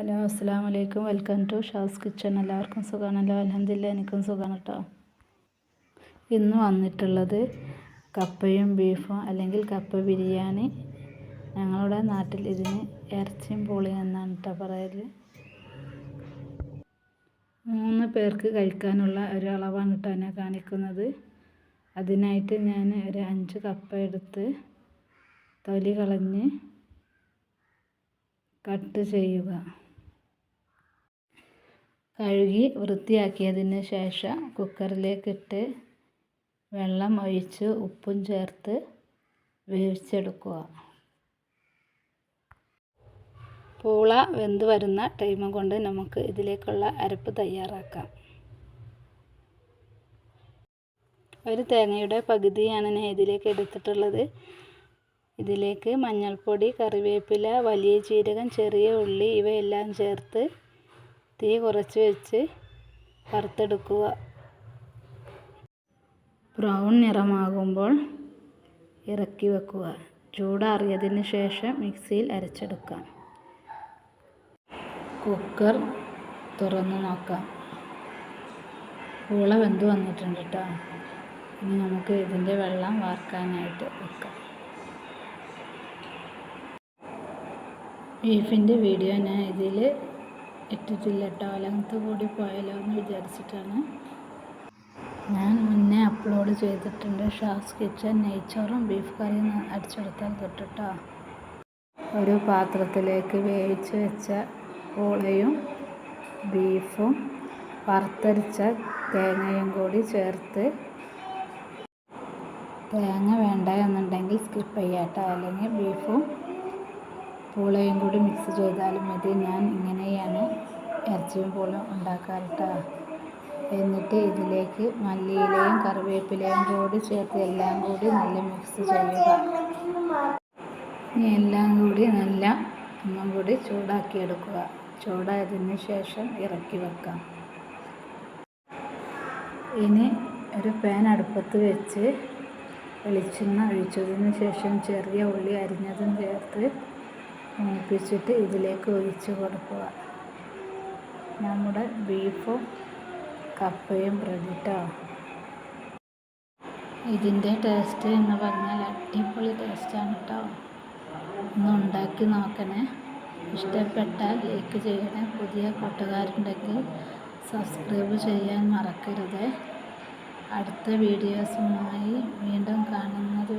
Hello അസ്സാം വലൈക്കും welcome to Shaz kitchen. എല്ലാവർക്കും സുഖമാണല്ലോ അലഹമില്ല എനിക്കും സുഖമാണ് കേട്ടോ ഇന്ന് വന്നിട്ടുള്ളത് കപ്പയും ബീഫും അല്ലെങ്കിൽ കപ്പ ബിരിയാണി. ഞങ്ങളുടെ നാട്ടിൽ ഇതിന് ഇറച്ചിയും പൊളിയും എന്നാണ് കേട്ടോ പറയൽ. മൂന്ന് പേർക്ക് കഴിക്കാനുള്ള ഒരളവാണ് കേട്ടോ എന്നെ കാണിക്കുന്നത്. അതിനായിട്ട് ഞാൻ ഒരു അഞ്ച് കപ്പ എടുത്ത് തൊലി കളഞ്ഞ് കട്ട് ചെയ്യുക. കഴുകി വൃത്തിയാക്കിയതിന് ശേഷം കുക്കറിലേക്കിട്ട് വെള്ളം ഒഴിച്ച് ഉപ്പും ചേർത്ത് വേവിച്ചെടുക്കുക. പൂള വെന്ത് വരുന്ന ടൈം കൊണ്ട് നമുക്ക് ഇതിലേക്കുള്ള അരപ്പ് തയ്യാറാക്കാം. ഒരു തേങ്ങയുടെ പകുതിയാണ് ഞാൻ ഇതിലേക്ക് എടുത്തിട്ടുള്ളത്. ഇതിലേക്ക് മഞ്ഞൾപ്പൊടി കറിവേപ്പില വലിയ ജീരകം ചെറിയ ഉള്ളി ഇവയെല്ലാം ചേർത്ത് തീ കുറച്ച് വെച്ച് വറുത്തെടുക്കുക. ബ്രൗൺ നിറമാകുമ്പോൾ ഇറക്കി വെക്കുക. ചൂടാറിയതിന് ശേഷം മിക്സിയിൽ അരച്ചെടുക്കാം. കുക്കർ തുറന്ന് നോക്കാം. പൂള വെന്ത് വന്നിട്ടുണ്ട് കേട്ടോ ഇനി നമുക്ക് ഇതിന്റെ വെള്ളം വാർക്കാനായിട്ട് വെക്കാം. ബീഫിന്റെ വീഡിയോ ഞാൻ ഇതിൽ ഇട്ടിട്ടില്ല കേട്ടോ. അലങ്ങത്ത് കൂടി പോയാലോ എന്ന് വിചാരിച്ചിട്ടാണ്. ഞാൻ മുന്നേ അപ്ലോഡ് ചെയ്തിട്ടുണ്ട്. ഷാസ് കിച്ചൻ നെയ്ച്ചോറും ബീഫ് കറിയും അടിച്ചെടുത്താൽ തൊട്ടിട്ടോ. ഒരു പാത്രത്തിലേക്ക് വേവിച്ച് വെച്ച പൂളയും ബീഫും വറുത്തരിച്ച തേങ്ങയും കൂടി ചേർത്ത് തേങ്ങ വേണ്ട എന്നുണ്ടെങ്കിൽ സ്കിപ്പ് ചെയ്യാട്ടോ. അല്ലെങ്കിൽ ബീഫും പൂളയും കൂടി മിക്സ് ചെയ്താലും മതി. ഞാൻ ഇങ്ങനെയാണ് ഇറച്ചിയും പൂളും ഉണ്ടാക്കാറ് എന്നിട്ട് ഇതിലേക്ക് മല്ലിയിലയും കറിവേപ്പിലയും കൂടി ചേർത്ത് എല്ലാം കൂടി നല്ല മിക്സ് ചെയ്യുക. ഇനി എല്ലാം കൂടി നല്ല ഒന്നും കൂടി ചൂടാക്കിയെടുക്കുക. ചൂടായതിന് ശേഷം ഇറക്കി വെക്കാം. ഇനി ഒരു പാൻ അടുപ്പത്ത് വെച്ച് വെളിച്ചെണ്ണ ഒഴിച്ചതിന് ശേഷം ചെറിയ ഉള്ളി അരിഞ്ഞതും ചേർത്ത് മൂപ്പിച്ചിട്ട് ഇതിലേക്ക് ഒഴിച്ച് കൊടുക്കുക. നമ്മുടെ ബീഫും കപ്പയും കേട്ടോ ഇതിന്റെ ടേസ്റ്റ് എന്ന് പറഞ്ഞാൽ അടിപൊളി ടേസ്റ്റാണ് കേട്ടോ ഒന്ന് ഉണ്ടാക്കി നോക്കണേ. ഇഷ്ടപ്പെട്ടാൽ ലൈക്ക് ചെയ്യണേ. പുതിയ കൂട്ടുകാരുണ്ടെങ്കിൽ സബ്സ്ക്രൈബ് ചെയ്യാൻ മറക്കരുത്. അടുത്ത വീഡിയോസുമായി വീണ്ടും കാണുന്നത്